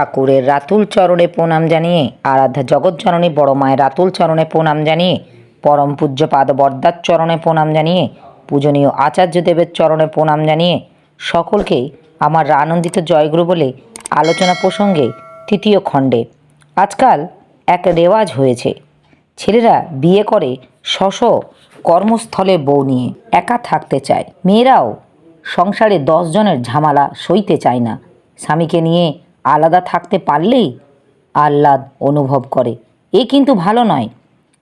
ঠাকুরের রাতুল চরণে প্রণাম জানিয়ে, আরাধ্যা জগৎজননী বড় মায়ের রাতুল চরণে প্রণাম জানিয়ে, পরম পূজ্যপাদ বর্দার চরণে প্রণাম জানিয়ে, পূজনীয় আচার্য দেবের চরণে প্রণাম জানিয়ে সকলকেই আমার আনন্দিত জয়গুরু বলে আলোচনা প্রসঙ্গে তৃতীয় খণ্ডে। আজকাল এক রেওয়াজ হয়েছে। ছেলেরা বিয়ে করে শশ কর্মস্থলে বউ নিয়ে, একা থাকতে চায়। মেয়েরাও সংসারে দশ জনের ঝামেলা সইতে চায় না। স্বামীকে নিয়ে আলাদা থাকতে পারলেই আহ্লাদ অনুভব করে। এ কিন্তু ভালো নয়।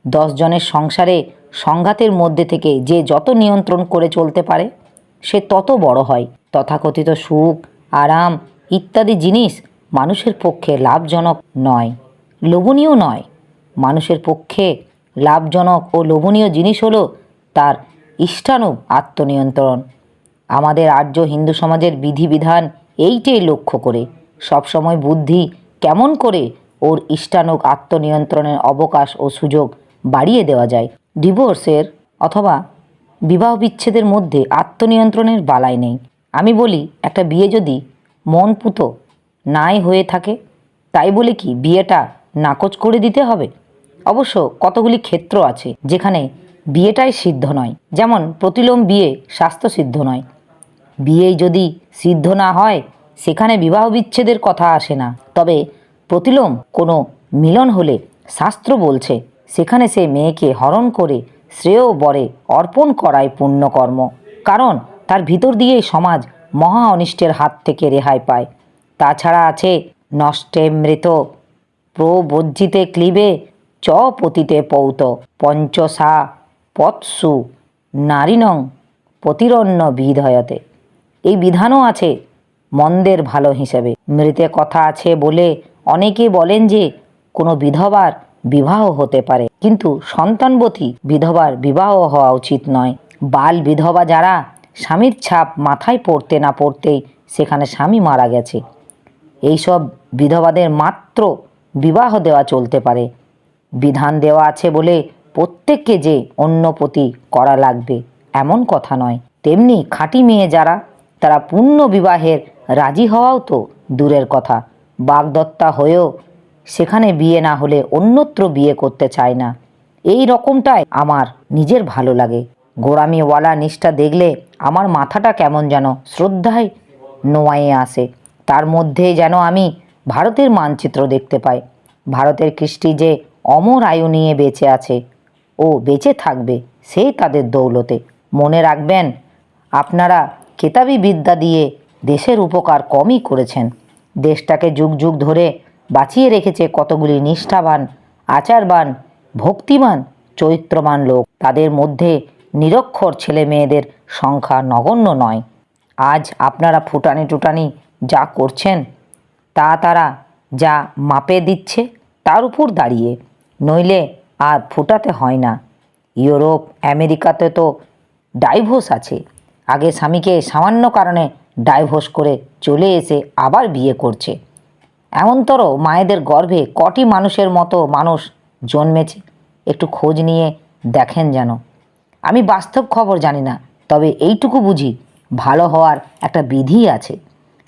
দশ জনের সংসারে সংঘাতের মধ্যে থেকে যে যত নিয়ন্ত্রণ করে চলতে পারে, সে তত বড় হয়। তথাকথিত সুখ, আরাম ইত্যাদি জিনিস মানুষের পক্ষে লাভজনক নয়, লোভনীয় নয়। মানুষের পক্ষে লাভজনক ও লোভনীয় জিনিস হলো তার ইষ্টানুগ আত্মনিয়ন্ত্রণ। আমাদের আর্য হিন্দু সমাজের বিধিবিধান এইটাই লক্ষ্য করে। সবসময় বুদ্ধি কেমন করে ওর ইষ্টানুগ আত্মনিয়ন্ত্রণের অবকাশ ও সুযোগ বাড়িয়ে দেওয়া যায়? ডিভোর্সের অথবা বিবাহ বিচ্ছেদের মধ্যে আত্মনিয়ন্ত্রণের বালাই নেই। আমি বলি, একটা বিয়ে যদি মন পুতো নাই হয়ে থাকে, তাই বলে কি বিয়েটা নাকচ করে দিতে হবে? অবশ্য কতগুলি ক্ষেত্র আছে যেখানে বিয়েটাই সিদ্ধ নয়। যেমন প্রতিলোম বিয়ে স্বাস্থ্য সিদ্ধ নয়। বিয়েই যদি সিদ্ধ না হয় সেখানে বিবাহ বিচ্ছেদের কথা আসে না। তবে প্রতিলোম কোনো মিলন হলে শাস্ত্র বলছে, সেখানে সে মেয়েকে হরণ করে শ্রেয় বরে অর্পণ করায় পুণ্যকর্ম। কারণ তার ভিতর দিয়েই সমাজ মহা অনিষ্টের হাত থেকে রেহাই পায়। তাছাড়া আছে নষ্টে মৃত, প্রবজ্জিতে ক্লিবে, চ পতিতে পৌত, পঞ্চসা পৎসু, নারীনং প্রতিরণ্য বিধয়তে। এই বিধানও আছে মন্দের ভালো হিসেবে। মৃতে কথা আছে বলে অনেকে বলেন যে, কোনো বিধবার বিবাহ হতে পারে। কিন্তু সন্তানবতী বিধবার বিবাহ হওয়া উচিত নয়। বাল বিধবা যারা স্বামীর ছাপ মাথায় পড়তে না পড়তেই সেখানে স্বামী মারা গেছে। এইসব বিধবাদের মাত্র বিবাহ দেওয়া চলতে পারে। বিধান দেওয়া আছে বলে প্রত্যেককে যে অন্য প্রতি করা লাগবে, এমন কথা নয়। তেমনি খাঁটি মেয়ে যারা, তারা পূর্ণ বিবাহের রাজি হওয়াও তো দূরের কথা। বাগদত্তা হয়েও সেখানে বিয়ে না হলে অন্যত্র বিয়ে করতে চায় না। এই রকমটাই আমার নিজের ভালো লাগে। গোড়ামিওয়ালা নিষ্ঠা দেখলে আমার মাথাটা কেমন যেন শ্রদ্ধায় নোয়ায়ে আসে। তার মধ্যে যেন আমি ভারতের মানচিত্র দেখতে পাই। ভারতের কৃষ্টি যে অমর আয়ু নিয়ে বেঁচে আছে, ও বেঁচে থাকবে সেই তাদের দৌলতে। মনে রাখবেন, আপনারা কেতাবি বিদ্যা দিয়ে দেশের উপকার কমই করেছেন। দেশটাকে যুগ যুগ ধরে বাঁচিয়ে রেখেছে কতগুলি নিষ্ঠাবান, আচারবান, ভক্তিমান, চরিত্রবান লোক। তাদের মধ্যে নিরক্ষর ছেলে মেয়েদের সংখ্যা নগণ্য নয়। আজ আপনারা ফুটানি টুটানি যা করছেন, তা তারা যা মাপে দিচ্ছে, তার উপর দাঁড়িয়ে। নইলে আর ফুটাতে হয় না। ইউরোপ, আমেরিকাতে তো ডাইভোর্স আছে। আগে স্বামীকে সামান্য কারণে ডাইভোর্স করে চলে এসে আবার বিয়ে করছে। এমনতর মায়েদের গর্ভে কটি মানুষের মতো মানুষ জন্মেছে, একটু খোঁজ নিয়ে দেখেন যেন। আমি বাস্তব খবর জানি না, তবে এইটুকু বুঝি ভালো হওয়ার একটা বিধি আছে।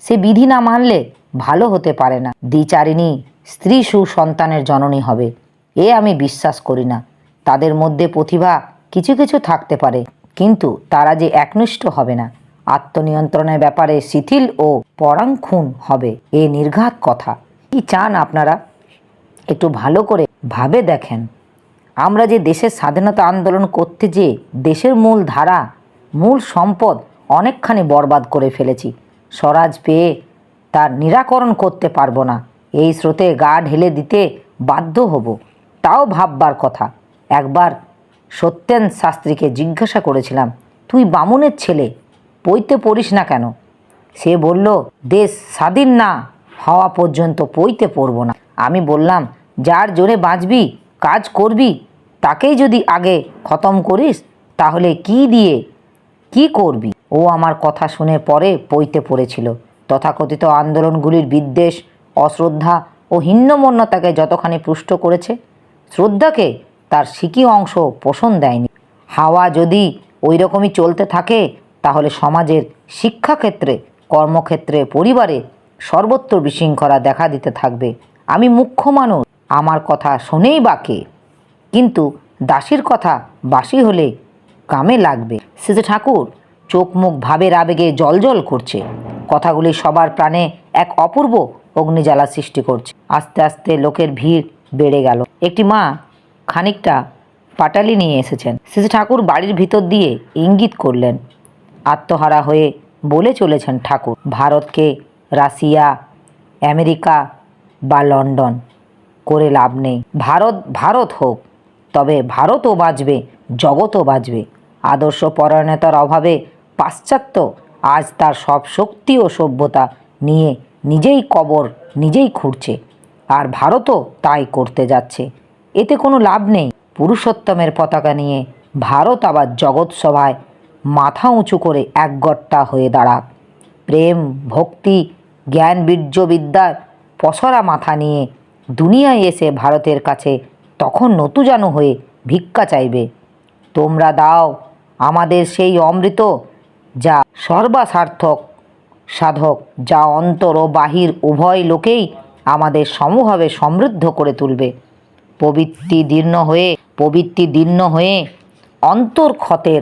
সে বিধি না মানলে ভালো হতে পারে না। দ্বিচারিণী স্ত্রী সুসন্তানের জননী হবে, এ আমি বিশ্বাস করি না। তাদের মধ্যে প্রতিভা কিছু কিছু থাকতে পারে, কিন্তু তারা যে একনিষ্ঠ হবে না। আত্মনিয়ন্ত্রণের ব্যাপারে শিথিল ও পরাংক্ষুণ হবে এ নির্ঘাত কথা। কি চান আপনারা? একটু ভালো করে ভাবে দেখেন। আমরা যে দেশের স্বাধীনতা আন্দোলন করতে যে দেশের মূল ধারা, মূল সম্পদ অনেকখানি বরবাদ করে ফেলেছি। স্বরাজ পেয়ে তার নিরাকরণ করতে পারব না। এই স্রোতে গা ঢেলে দিতে বাধ্য হব। তাও ভাববার কথা। একবার সত্যেন শাস্ত্রীকে জিজ্ঞাসা করেছিলাম, তুই বামুনের ছেলে পইতে পড়িস না কেন? সে বলল, দেশ স্বাধীন না হওয়া পর্যন্ত পইতে পড়ব না। আমি বললাম, যার জোরে বাঁচবি, কাজ করবি, তাকেই যদি আগে খতম করিস, তাহলে কি দিয়ে, কি করবি? ও আমার কথা শুনে পরে পইতে পড়েছিল। তথাকথিত আন্দোলনগুলির বিদ্বেষ, অশ্রদ্ধা ও হিন্নমন্যতাকে যতখানি পুষ্ট করেছে, শ্রদ্ধাকে তার সিকি অংশ পোষণ দেয়নি। হাওয়া যদি ওই রকমই চলতে থাকে তাহলে সমাজের শিক্ষাক্ষেত্রে, কর্মক্ষেত্রে, পরিবারে সর্বত্র বিশৃঙ্খলা দেখা দিতে থাকবে। আমি মুখ্য মানুষ, আমার কথা শোনেই বাকে কিন্তু দাসীর কথা বাসি হলে কামে লাগবে। সেজে ঠাকুর, চোখ মুখ ভাবের আবেগে জলজল করছে। কথাগুলি সবার প্রাণে এক অপূর্ব অগ্নিজ্বালা সৃষ্টি করছে। আস্তে আস্তে লোকের ভিড় বেড়ে গেল। একটি মা খানিকটা পাটালি নিয়ে এসেছেন। সেজে ঠাকুর বাড়ির ভিতর দিয়ে ইঙ্গিত করলেন আত্মহারা হয়ে বলে চলেছেন ঠাকুর। ভারতকে রাশিয়া, আমেরিকা বা লন্ডন করে লাভ নেই। ভারত ভারত হোক, তবে ভারতও বাঁচবে জগতও বাঁচবে। আদর্শ পরায়ণতার অভাবে পাশ্চাত্য আজ তার সব শক্তি ও সভ্যতা নিয়ে নিজেই কবর, নিজেই খুঁড়ছে। আর ভারতও তাই করতে যাচ্ছে। এতে কোনো লাভ নেই। পুরুষোত্তমের পতাকা নিয়ে ভারত আবার জগৎ সভায় মাথা উঁচু করে একগট্টা হয়ে দাঁড়াক প্রেম, ভক্তি, জ্ঞান, বীর্য বিদ্যার পসরা মাথা নিয়ে দুনিয়ায় এসে ভারতের কাছে তখন নতুজানু হয়ে ভিক্ষা চাইবে। তোমরা দাও আমাদের সেই অমৃত যা সর্বাসার্থক সাধক, যা অন্তর ও বাহির উভয় লোকেই আমাদের সমভাবে সমৃদ্ধ করে তুলবে। প্রবৃত্তি দীর্ণ হয়ে প্রবৃত্তি দীর্ণ হয়ে অন্তর ক্ষতের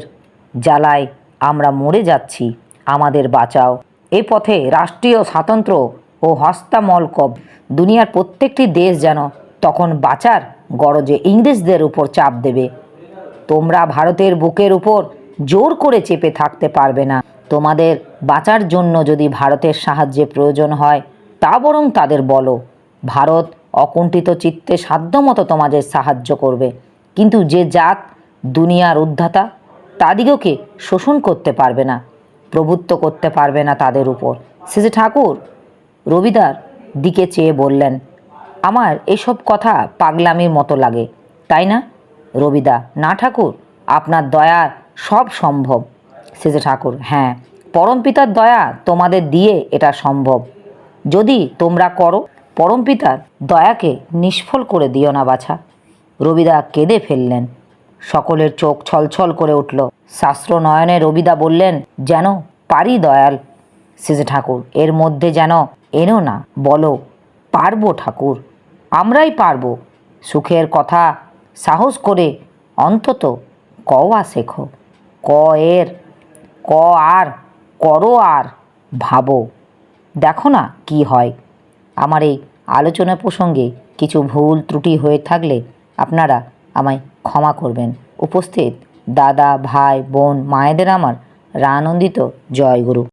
জ্বালায়, আমরা মরে যাচ্ছি। আমাদের বাঁচাও। এ পথে রাষ্ট্রীয় স্বাতন্ত্র্য ও হস্তামল কব। দুনিয়ার প্রত্যেকটি দেশ যেন তখন বাঁচার গরজে ইংরেজদের উপর চাপ দেবে। তোমরা ভারতের বুকের উপর জোর করে চেপে থাকতে পারবে না। তোমাদের বাঁচার জন্য যদি ভারতের সাহায্যে প্রয়োজন হয়, তা বরং তাদের বলো। ভারত অকুণ্ঠিত চিত্তে সাধ্যমতো তোমাদের সাহায্য করবে। কিন্তু যে জাত দুনিয়ার উদ্ধাতা তাদিগকে শোষণ করতে পারবে না, প্রভুত্ব করতে পারবে না তাদের উপর। শেষে ঠাকুর, রবিদার দিকে চেয়ে বললেন, আমার এসব কথা পাগলামির মতো লাগে, তাই না? রবিদা, না ঠাকুর, আপনার দয়া সব সম্ভব। শেষে ঠাকুর হ্যাঁ পরমপিতার দয়া তোমাদের দিয়ে এটা সম্ভব। যদি তোমরা করো, পরমপিতার দয়াকে নিষ্ফল করে দিও না বাছা। রবিদা কেঁদে ফেললেন। সকলের চোখ ছলছল করে উঠল। শাস্ত্র নয়নে রবিদা বললেন, যেন পারি দয়াল শেষে ঠাকুর, এর মধ্যে যেন এনো না, বলো, পারব ঠাকুর, আমরাই পারব। সুখের কথা সাহস করে অন্তত কওয়া শেখো, ক এর, ক আর, করো আর ভাবো। দেখো না কি হয়। আমার এই আলোচনা প্রসঙ্গে কিছু ভুল ত্রুটি হয়ে থাকলে আপনারা আমায় ক্ষমা করবেন। উপস্থিত দাদা ভাই বোন মায়েদের আমার রানন্দিত জয়গুরু।